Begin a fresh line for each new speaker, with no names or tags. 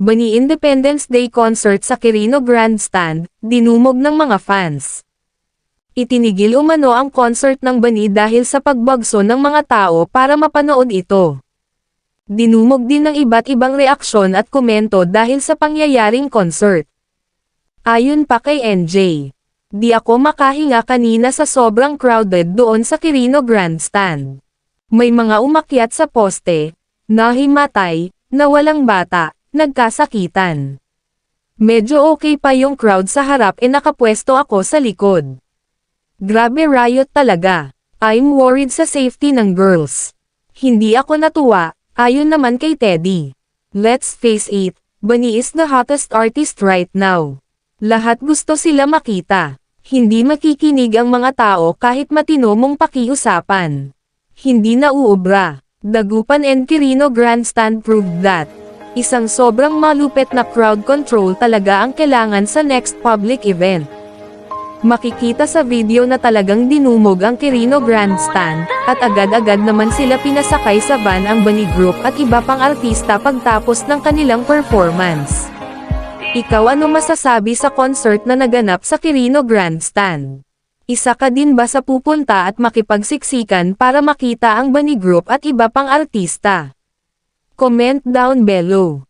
Bani Independence Day concert sa Quirino Grandstand, dinumog ng mga fans. Itinigil umano ang concert ng Bani dahil sa pagbagso ng mga tao para mapanood ito. Dinumog din ng iba't ibang reaksyon at komento dahil sa pangyayaring concert. Ayon pa kay NJ, di ako makahinga kanina sa sobrang crowded doon sa Quirino Grandstand. May mga umakyat sa poste, nahimatay, na walang bata, nagkasakitan. Medyo okay pa yung crowd sa harap e nakapwesto ako sa likod. Grabe riot talaga. I'm worried sa safety ng girls. Hindi ako natuwa, ayon naman kay Teddy. Let's face it, Bunny is the hottest artist right now. Lahat gusto sila makita. Hindi makikinig ang mga tao kahit matino mong pakiusapan. Hindi na uubra. Dagupan and Quirino Grandstand proved that. Isang sobrang malupet na crowd control talaga ang kailangan sa next public event. Makikita sa video na talagang dinumog ang Quirino Grandstand, at agad-agad naman sila pinasakay sa van ang Bunny Group at iba pang artista pagtapos ng kanilang performance. Ikaw ano masasabi sa concert na naganap sa Quirino Grandstand? Isa ka din ba sa pupunta at makipagsiksikan para makita ang Bunny Group at iba pang artista? Comment down below.